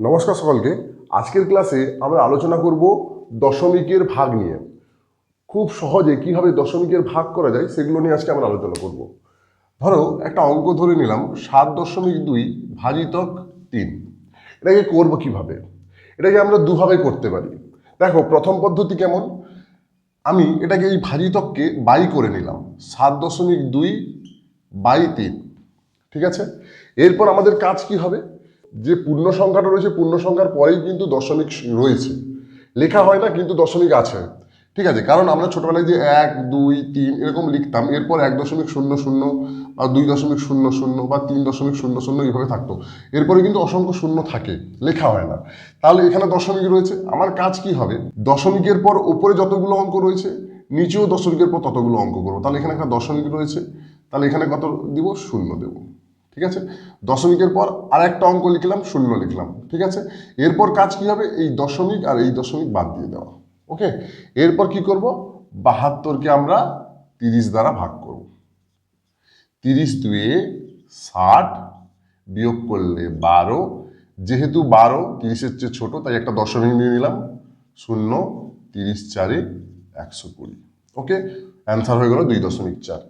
নমস্কার সকলকে। আজকের ক্লাসে আমরা আলোচনা করব দশমিকের ভাগ নিয়ে। খুব সহজে কীভাবে দশমিকের ভাগ করা যায় সেগুলো নিয়ে আজকে আমরা আলোচনা করব। ধরো, একটা অঙ্ক ধরে নিলাম, সাত দশমিক দুই ভাজিতক তিন। এটাকে করব কীভাবে? এটাকে আমরা দুভাবে করতে পারি। দেখো, প্রথম পদ্ধতি কেমন? আমি এটাকে এই ভাজিতককে বাই করে নিলাম, সাত দশমিক দুই বাই তিন। ঠিক আছে? এরপর আমাদের কাজ কি হবে? যে পূর্ণ সংখ্যাটা রয়েছে, পূর্ণ সংখ্যার পরেই কিন্তু দশমিক রয়েছে। লেখা হয় না, কিন্তু দশমিক আছে। ঠিক আছে? কারণ আমরা ছোটবেলায় যে এক, দুই, তিন এরকম লিখতাম, এরপর এক দশমিক শূন্য শূন্য বা দুই দশমিক শূন্য শূন্য বা তিন দশমিক শূন্য শূন্য এইভাবে থাকতো। এরপরে কিন্তু অসংখ্য শূন্য থাকে, লেখা হয় না। তাহলে এখানে দশমিক রয়েছে। আমার কাজ কি হবে? দশমিকের পর ওপরে যতগুলো অঙ্ক রয়েছে, নিচেও দশমিকের পর ততগুলো অঙ্ক করব। তাহলে এখানে একটা দশমিক রয়েছে। তাহলে এখানে কত দিব? শূন্য দেবো। ঠিক আছে? দশমিকের পর আর একটা অঙ্ক লিখলাম, শূন্য লিখলাম, ঠিক আছে? এরপর কাজ কি হবে? এই দশমিক আর এই দশমিক বাদ দিয়ে দেওয়া, ওকে? এরপর কি করব? বাহাত্তরকে আমরা তিরিশ দ্বারা ভাগ করব। তিরিশ দুয়ে ষাট বিয়োগ করলে বারো, যেহেতু বারো তিরিশের চেয়ে ছোট, তাই একটা দশমিক নিয়ে নিলাম, শূন্য, তিরিশ চারে একশো কুড়ি, ওকে? অ্যান্সার হয়ে গেল দুই দশমিক চার।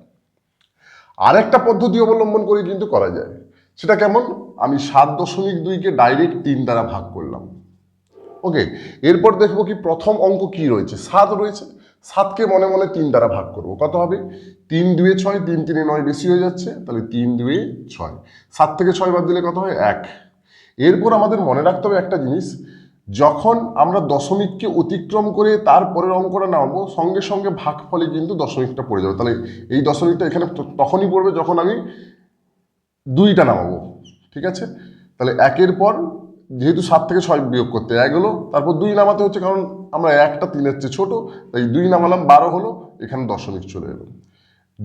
আরেকটা পদ্ধতি অবলম্বন করে কিন্তু করা যায়। সেটা কেমন? আমি সাত দশমিক দুইকে ডাইরেক্ট তিন দ্বারা ভাগ করলাম। ওকে এরপর দেখব কি প্রথম অঙ্ক কি রয়েছে? সাত রয়েছে। সাতকে মনে মনে তিন দ্বারা ভাগ করব। কত হবে? তিন দুয়ে ছয়, তিন তিনে নয় বেশি হয়ে যাচ্ছে, তাহলে তিন দুয়ে ছয়। সাত থেকে ছয় বাদ দিলে কত হয়? এক। এরপর আমাদের মনে রাখতে হবে একটা জিনিস যখন আমরা দশমিককে অতিক্রম করে তারপরের অঙ্কটা নামাবো, সঙ্গে সঙ্গে ভাগ ফলে কিন্তু দশমিকটা পড়ে যাবে। তাহলে এই দশমিকটা এখানে তখনই পড়বে যখন আমি দুইটা নামাবো। ঠিক আছে? তাহলে একের পর যেহেতু সাত থেকে ছয় বিয়োগ করতে এক হলো, তারপর দুই নামাতে হচ্ছে কারণ আমরা একটা তিনের চেয়ে ছোটো, তাই দুই নামালাম বারো হলো, এখানে দশমিক চলে এলো।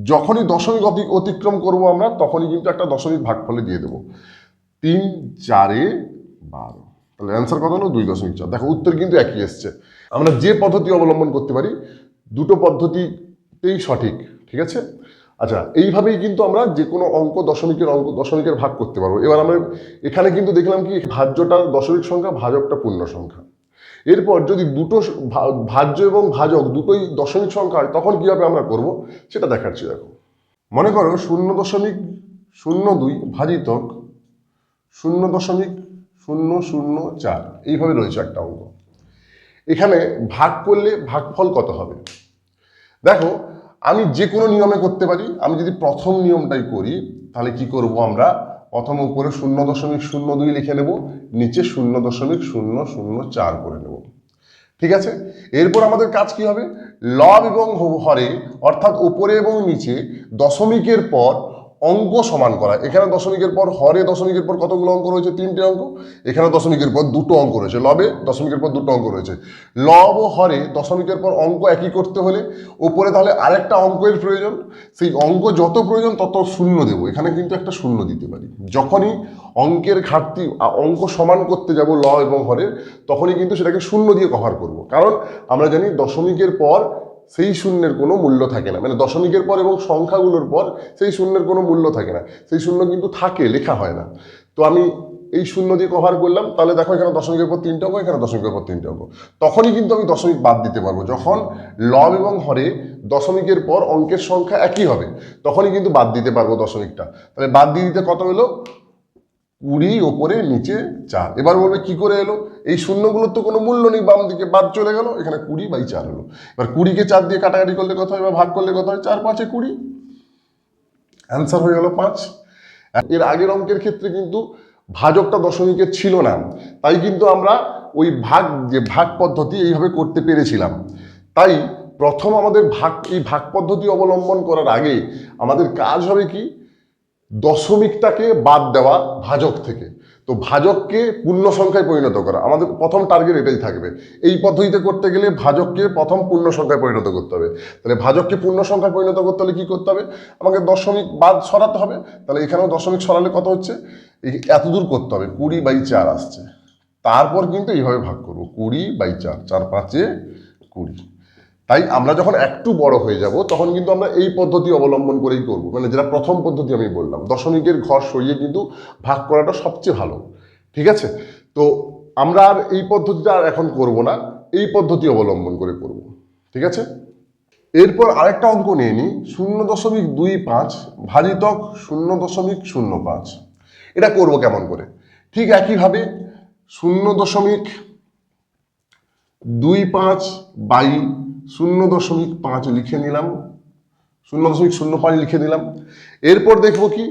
যখনই দশমিক অতি- অতিক্রম করব আমরা, তখনই কিন্তু একটা দশমিক ভাগফলে দিয়ে দেবো। তিন, চারে বারো। তাহলে অ্যান্সার কত হলো? দুই দশমিক চার। দেখো, উত্তর কিন্তু একই এসছে। আমরা যে পদ্ধতি অবলম্বন করতে পারি, দুটো পদ্ধতিতেই সঠিক, ঠিক আছে? আচ্ছা এইভাবেই কিন্তু আমরা যে কোনো অঙ্ক দশমিকের অঙ্ক, দশমিকের ভাগ করতে পারব। এবার আমরা এখানে কিন্তু দেখলাম কি ভাজ্যটা দশমিক সংখ্যা, ভাজকটা পূর্ণ সংখ্যা। এরপর যদি দুটো ভাজ্য এবং ভাজক দুটোই দশমিক সংখ্যা হয়, তখন কীভাবে আমরা করব? সেটা দেখাচ্ছি দেখো। মনে করো, শূন্য দশমিক শূন্য দুই ভাজিতক শূন্য দশমিক শূন্য শূন্য চার। এইভাবে রয়েছে একটা অঙ্ক। এখানে ভাগ করলে ভাগফল কত হবে? দেখো, আমি যে কোনো নিয়মে করতে পারি, আমি যদি প্রথম নিয়মটাই করি, তাহলে কি করব আমরা? প্রথম উপরে শূন্য দশমিক শূন্য দুই লিখে নেব, নিচে শূন্য দশমিক শূন্য শূন্য চার করে নেব। ঠিক আছে? এরপর আমাদের কাজ কি হবে? লব এবং হরে, অর্থাৎ উপরে এবং নিচে দশমিকের পর অঙ্ক সমান করা। এখানে দশমিকের পর হরে দশমিকের পর কতগুলো অঙ্ক রয়েছে? তিনটে অঙ্ক। এখানে দশমিকের পর দুটো অঙ্ক রয়েছে। লবে দশমিকের পর দুটো অঙ্ক রয়েছে। লব ও হরে দশমিকের পর অঙ্ক একই করতে হলে উপরে তাহলে আরেকটা অঙ্কের প্রয়োজন। সেই অঙ্ক যত প্রয়োজন তত শূন্য দেবো। এখানে কিন্তু একটা শূন্য দিতে পারি। যখনই অঙ্কের ঘাটতি অঙ্ক সমান করতে যাব ল এবং হরের তখনই কিন্তু সেটাকে শূন্য দিয়ে কভার করব। কারণ আমরা জানি দশমিকের পর সেই শূন্যের কোনো মূল্য থাকে না। মানে দশমিকের পর এবং সংখ্যাগুলোর পর সেই শূন্যের কোনো মূল্য থাকে না। সেই শূন্য কিন্তু থাকে, লেখা হয় না। তো আমি এই শূন্য দিয়ে কভার করলাম, তাহলে দেখো এখানে দশমিকের পর তিনটে অঙ্ক, এখানে দশমিকের পর তিনটে অঙ্ক। তখনই কিন্তু আমি দশমিক বাদ দিতে পারব। যখন লব এবং হরে দশমিকের পর অঙ্কের সংখ্যা একই হবে, তখনই কিন্তু বাদ দিতে পারব দশমিকটা। তাহলে বাদ দিয়ে দিতে কত হলো? কুড়ি ওপরে নিচে চার। এবার বলবে কি করে এলো? এই শূন্যগুলোর তো কোনো মূল্য নেই, বাম দিকে বাদ চলে গেল, এখানে কুড়ি বাই চার হলো। এবার কুড়িকে চার দিয়ে কাটাকাটি করলে কত হয় বা ভাগ করলে কত হয় চার পাঁচে কুড়ি। অ্যান্সার হয়ে গেল পাঁচ। এর আগের অঙ্কের ক্ষেত্রে কিন্তু ভাজকটা দশমিকের ছিল না। তাই কিন্তু আমরা ওই ভাগ, যে ভাগ পদ্ধতি এইভাবে করতে পেরেছিলাম। তাই প্রথম আমাদের ভাগ, এই ভাগ পদ্ধতি অবলম্বন করার আগে আমাদের কাজ হবে কি? দশমিকটাকে বাদ দেওয়া ভাজক থেকে। তো ভাজককে পূর্ণ সংখ্যায় পরিণত করা। আমাদের প্রথম টার্গেট এটাই থাকবে। এই পদ্ধতিতে করতে গেলে ভাজককে প্রথম পূর্ণ সংখ্যায় পরিণত করতে হবে। তাহলে ভাজককে পূর্ণ সংখ্যায় পরিণত করতে হলে কী করতে হবে? আমাকে দশমিক বাদ সরাতে হবে। তাহলে এখানেও দশমিক সরালে কত হচ্ছে? এত দূর করতে হবে। কুড়ি বাই চার আসছে। তারপর কিন্তু এইভাবে ভাগ করব। কুড়ি বাই চার। চার পাঁচে কুড়ি। তাই আমরা যখন একটু বড় হয়ে যাব, তখন কিন্তু আমরা এই পদ্ধতি অবলম্বন করেই করব। মানে যেটা প্রথম পদ্ধতি আমি বললাম, দশমিকের ঘর সরিয়ে কিন্তু ভাগ করাটা সবচেয়ে ভালো। ঠিক আছে? তো আমরা আর এই পদ্ধতিটা আর এখন করব না, এই পদ্ধতি অবলম্বন করে করব। ঠিক আছে? এরপর আরেকটা অঙ্ক নিয়ে নিই, শূন্য দশমিক দুই পাঁচ ভাজিতক শূন্য দশমিক শূন্য পাঁচ। এটা করব কেমন করে? ঠিক একইভাবে শূন্য দশমিক দুই পাঁচ বাই শূন্য দশমিক পাঁচ লিখে নিলাম। শূন্য দশমিক শূন্য পাঁচ লিখে দিলাম। এরপর দেখব কি,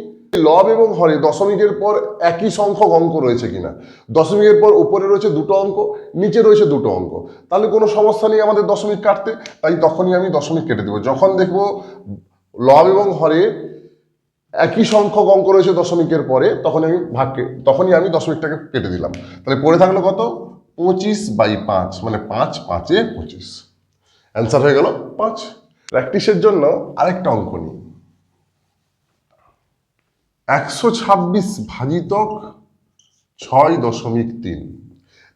লব এবং হরে দশমিকের পর একই সংখ্যক অঙ্ক রয়েছে কিনা। দশমিকের পর উপরে রয়েছে দুটো অঙ্ক, নিচে রয়েছে দুটো অঙ্ক। তাহলে কোনো সমস্যা নেই আমাদের দশমিক কাটতে, তাই তখনই আমি দশমিক কেটে দেবো। যখন দেখব লব এবং হরে একই সংখ্যক অঙ্ক রয়েছে দশমিকের পরে, তখন আমি ভাগকে তখনই আমি দশমিকটাকে কেটে দিলাম। তাহলে পড়ে থাকল কত? পঁচিশ বাই পাঁচ মানে পাঁচ পাঁচে পঁচিশ। অ্যান্সার হয়ে গেল পাঁচ। প্র্যাকটিসের জন্য আরেকটা অঙ্ক নিই। একশো ছাব্বিশ ভাজিতক ছয় দশমিক তিন।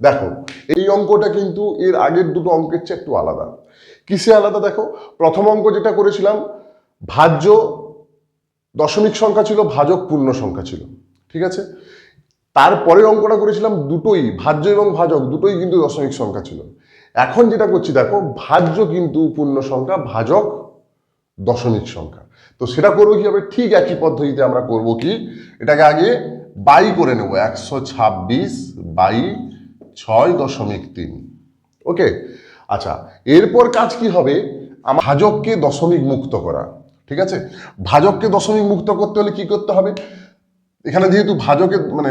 দেখো, এই অঙ্কটা কিন্তু এর আগের দুটো অঙ্কের চেয়ে একটু আলাদা। কিসে আলাদা দেখো? প্রথম অঙ্ক যেটা করেছিলাম, ভাজ্য দশমিক সংখ্যা ছিল, ভাজক পূর্ণ সংখ্যা ছিল। ঠিক আছে? তারপরে অঙ্কটা করেছিলাম দুটোই, ভাজ্য এবং ভাজক, দুটোই কিন্তু দশমিক সংখ্যা ছিল। এখন যেটা করছি, দেখো, ভাজ্য কিন্তু পূর্ণ সংখ্যা, ভাজক দশমিক সংখ্যা। তো সেটা করব হবে ঠিক একই পদ্ধতিতে আমরা করব কি? এটাকে আগে বাই করে নেব, একশো ছাব্বিশ বাই ছয় দশমিক তিন। ওকে? আচ্ছা এরপর কাজ কি হবে? আমার ভাজককে দশমিক মুক্ত করা, ঠিক আছে? ভাজককে দশমিক মুক্ত করতে হলে কি করতে হবে? এখানে যেহেতু ভাজকের মানে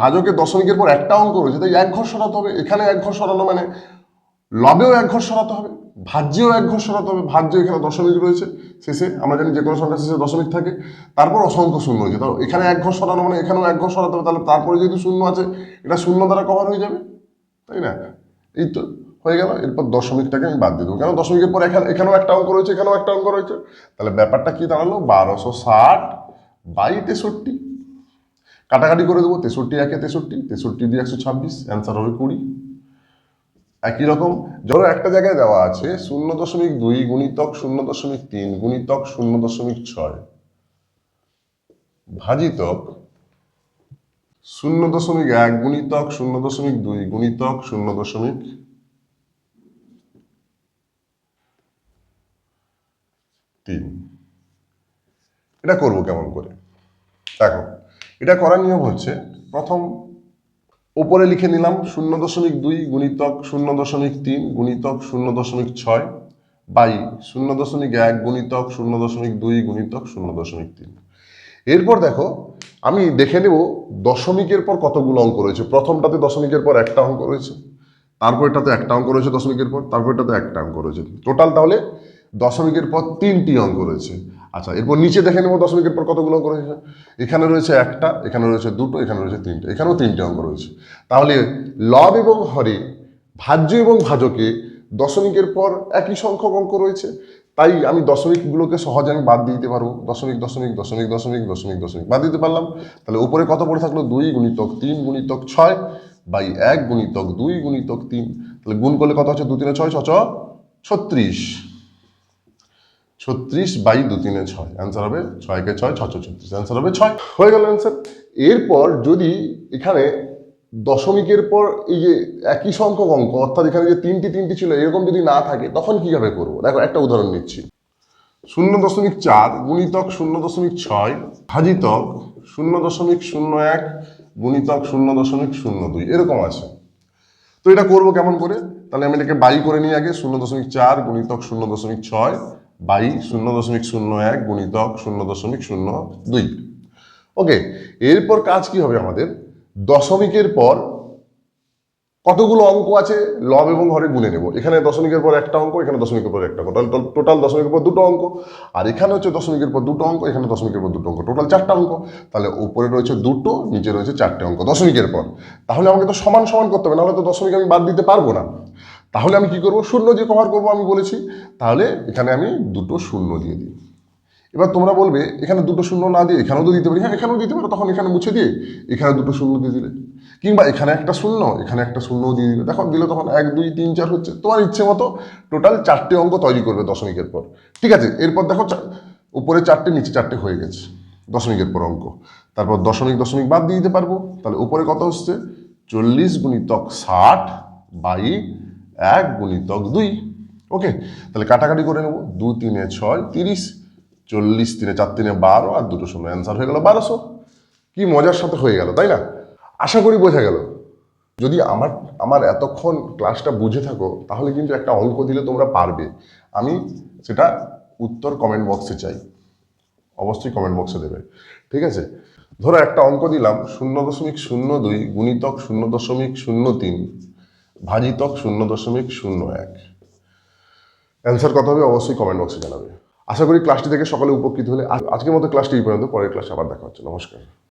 ভাজকের দশমিকের পর একটা অঙ্ক রয়েছে, তাই এক ঘর সরাতে হবে। এখানে এক ঘর সরানো মানে লবেও এক ঘর সরাতে হবে, ভাজ্যেও এক ঘর সরাতে হবে, ভাজ্য এখানে দশমিক রয়েছে, শেষে আমরা জানি যে কোনো সংখ্যা শেষে দশমিক থাকে, তারপর অসংখ্য শূন্য রয়েছে তাহলে এখানে এক ঘর সরানো মানে এখানেও এক ঘর সরাতে হবে, তাহলে তারপরে যেহেতু শূন্য আছে, এটা শূন্য দ্বারা কভার হয়ে যাবে, তাই না? এই তো হয়ে গেল, এরপর দশমিকটাকে আমি বাদ দিয়ে দেবো, কেন দশমিকের পর এখানে এখানেও একটা অঙ্ক রয়েছে, এখানেও একটা অঙ্ক রয়েছে, তাহলে ব্যাপারটা কি দাঁড়াল? বারোশো ষাট বাই তেষট্টি, কাটাকাটি করে দেবো, তেষট্টি একে তেষট্টি তেষট্টি দিয়ে একশো ছাব্বিশ অ্যান্সার হবে কুড়ি। একই রকম। ধরো একটা জায়গায় দেওয়া আছে শূন্য দশমিক দুই গুণিতক শূন্য দশমিক তিন গুণিতক শূন্য দশমিক ছয়। ভাজিতক শূন্য দশমিক এক গুণিতক শূন্য দশমিক দুই গুণিতক শূন্য দশমিক তিন। এটা করব কেমন করে? দেখো, এটা করার নিয়ম হচ্ছে প্রথম উপরে লিখে নিলাম শূন্য দশমিক দুই গুণিতক শূন্য দশমিক তিন গুণিতক শূন্য দশমিক ছয় বাই শূন্য দশমিক এক গুণিতক শূন্য দশমিক দুই গুণিতক শূন্য দশমিক তিন। এরপর দেখো, আমি দেখে নেব দশমিকের পর কতগুলো অঙ্ক রয়েছে। প্রথমটাতে দশমিকের পর একটা অঙ্ক রয়েছে তারপর এটাতে একটা অঙ্ক রয়েছে দশমিকের পর তারপর এটাতে একটা অঙ্ক রয়েছে। টোটাল তাহলে দশমিকের পর তিনটি অঙ্ক রয়েছে। আচ্ছা এরপর নিচে দেখে নেব দশমিকের পর কতগুলো অঙ্ক রয়েছে। এখানে রয়েছে একটা, এখানে রয়েছে দুটো, এখানে রয়েছে তিনটে, এখানেও তিনটে অঙ্ক রয়েছে। তাহলে লব এবং হরে, ভাজ্য এবং ভাজকে দশমিকের পর একই সংখ্যক অঙ্ক রয়েছে। তাই আমি দশমিকগুলোকে সহজে আমি বাদ দিতে পারব। দশমিক দশমিক দশমিক দশমিক দশমিক দশমিক, বাদ দিতে পারলাম। তাহলে উপরে কত পড়ে থাকল? দুই গুণিতক তিন গুণিতক ছয় বাই এক গুণিতক দুই গুণিতক তিন। তাহলে গুণ করলে কত হচ্ছে? দু তিনে ছয়, ছ ছত্রিশ। ছত্রিশ বাই দু তিনে ছয়। অ্যান্সার হবে ছয়কে ছয় ছ ছত্রিশ অ্যান্সার হবে ছয়। হয়ে গেল অ্যান্সার এরপর যদি এখানে দশমিকের পর এই যে একই সংখ্যক অঙ্ক, অর্থাৎ এখানে যে তিনটি তিনটি ছিল, এরকম যদি না থাকে, তখন কীভাবে করব? দেখো, একটা উদাহরণ নিচ্ছি। শূন্য দশমিক চার গুণিতক শূন্য দশমিক ছয় ভাজিতক শূন্য দশমিক শূন্য এক গুণিতক শূন্য দশমিক শূন্য দুই। এরকম আছে। তো এটা করব কেমন করে? তাহলে আমি এটাকে বাই করে নিই আগে। শূন্য দশমিক চার গুণিতক শূন্য দশমিক ছয় বাই শূন্য দশমিক শূন্য এক গুণিতক শূন্য দশমিক শূন্য দুই। ওকে, এরপর কাজ কি হবে আমাদের? দশমিকের পর কতগুলো অঙ্ক আছে? লব এবং হরে গুনে নেব। এখানে দশমিকের পর একটা অঙ্ক, এখানে দশমিকের পর একটা অঙ্ক। টোটাল দশমিকের পর দুটো অঙ্ক। আর এখানে হচ্ছে দশমিকের পর দুটো অঙ্ক, এখানে দশমিকের পর দুটো অঙ্ক। টোটাল চারটা অঙ্ক। তাহলে উপরে রয়েছে দুটো, নিচে রয়েছে চারটে অঙ্ক দশমিকের পর। তাহলে আমাকে তো সমান সমান করতে হবে, নাহলে তো দশমিক আমি বাদ দিতে পারব না। তাহলে আমি কি করব? শূন্য দিয়ে কভার করব আমি বলেছি। তাহলে এখানে আমি দুটো শূন্য দিয়ে দিই। এবার তোমরা বলবে, এখানে দুটো শূন্য না দিয়ে এখানেও তো দিতে পারি। হ্যাঁ এখানেও দিতে পারো, তখন এখানে মুছে দিয়ে এখানে দুটো শূন্য দিয়ে দিলে। কিংবা এখানে একটা শূন্য, এখানে একটা শূন্যও দিয়ে দিলে। দেখো, দিলে তখন এক, দুই, তিন, চার হচ্ছে। তোমার ইচ্ছে মতো টোটাল চারটে অঙ্ক তৈরি করবে দশমিকের পর। ঠিক আছে, এরপর দেখো উপরে চারটে, নিচে চারটে হয়ে গেছে দশমিকের পর অঙ্ক। তারপর দশমিক দশমিক বাদ দিয়ে দিতে পারব। তাহলে উপরে কত হচ্ছে? চল্লিশ গুণিতক ষাট বাই এক গুণিতক দুই। ওকে তাহলে কাটাকাটি করে নেব। দু তিনে ছয়, তিরিশ, চল্লিশ তিনে চার, তিনে বারো, আর দুটো শূন্য। অ্যান্সার হয়ে গেল বারোশো। কি মজার সাথে হয়ে গেল, তাই না? আশা করি বোঝা গেল। যদি আমার আমার এতক্ষণ ক্লাসটা বুঝে থাকো, তাহলে কিন্তু একটা অঙ্ক দিলে তোমরা পারবে। আমি সেটা উত্তর কমেন্ট বক্সে চাই। অবশ্যই কমেন্ট বক্সে দেবে। ঠিক আছে? ধরো একটা অঙ্ক দিলাম, শূন্য দশমিক শূন্য দুই গুণিতক শূন্য দশমিক শূন্য তিন। ভাজিতক শূন্য দশমিক শূন্য এক। অ্যান্সার কথা হবে অবশ্যই কমেন্ট বক্সে জানাবে। আশা করি ক্লাসটি থেকে সকালে উপকৃত হলে আজ- আজকের মতো ক্লাসটি এই পর্যন্ত, পরের ক্লাসে আবার দেখা হচ্ছে। নমস্কার।